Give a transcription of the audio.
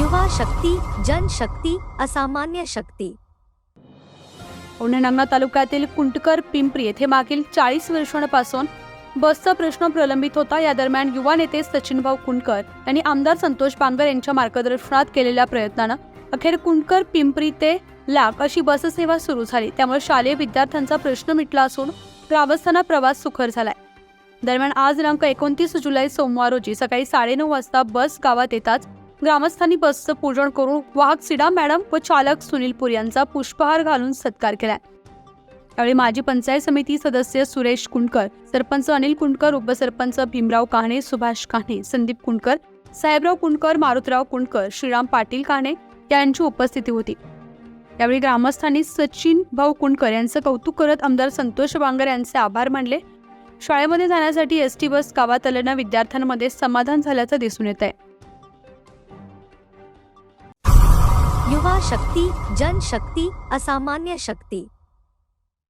युवा शक्ती जनशक्ती असामान्य शक्ती. उन्हाळा तालुक्यातील कुंटकर पिंपरी येथे मागील चाळीस वर्षांपासून बसचा प्रश्न प्रलंबित होता. या दरम्यान युवा नेते सचिनभाऊ कुंटकर यांनी आमदार संतोष बांगर यांच्या मार्गदर्शनात केलेल्या प्रयत्नानं अखेर कुंटकर पिंपरी ते लाख अशी बससेवा सुरू झाली. त्यामुळे शालेय विद्यार्थ्यांचा प्रश्न मिटला असून ग्रामस्थांना प्रवास सुखर झालाय. दरम्यान आज दिनांक एकोणतीस जुलै सोमवार रोजी सकाळी साडेनऊ वाजता बस गावात येताच ग्रामस्थांनी बसचं पूजन करून वाहक सिडा मॅडम व चालक सुनील पुरी यांचा पुष्पहार घालून सत्कार केला यावेळी माजी पंचायत समिती सदस्य सुरेश कुंडकर सरपंच अनिल कुंडकर उपसरपंच भीमराव काहणे सुभाष काहणे संदीप कुंडकर साहेबराव कुंडकर मारुतराव कुंडकर श्रीराम पाटील काहणे यांची उपस्थिती होती. यावेळी ग्रामस्थांनी सचिन भाऊ कुंडकर यांचं कौतुक करत आमदार संतोष बांगर यांचे आभार मानले. शाळेमध्ये जाण्यासाठी एस टी बस गावात आल्यानं विद्यार्थ्यांमध्ये समाधान झाल्याचं दिसून येत आहे युवा शक्ती जनशक्ती असामान्य शक्ती.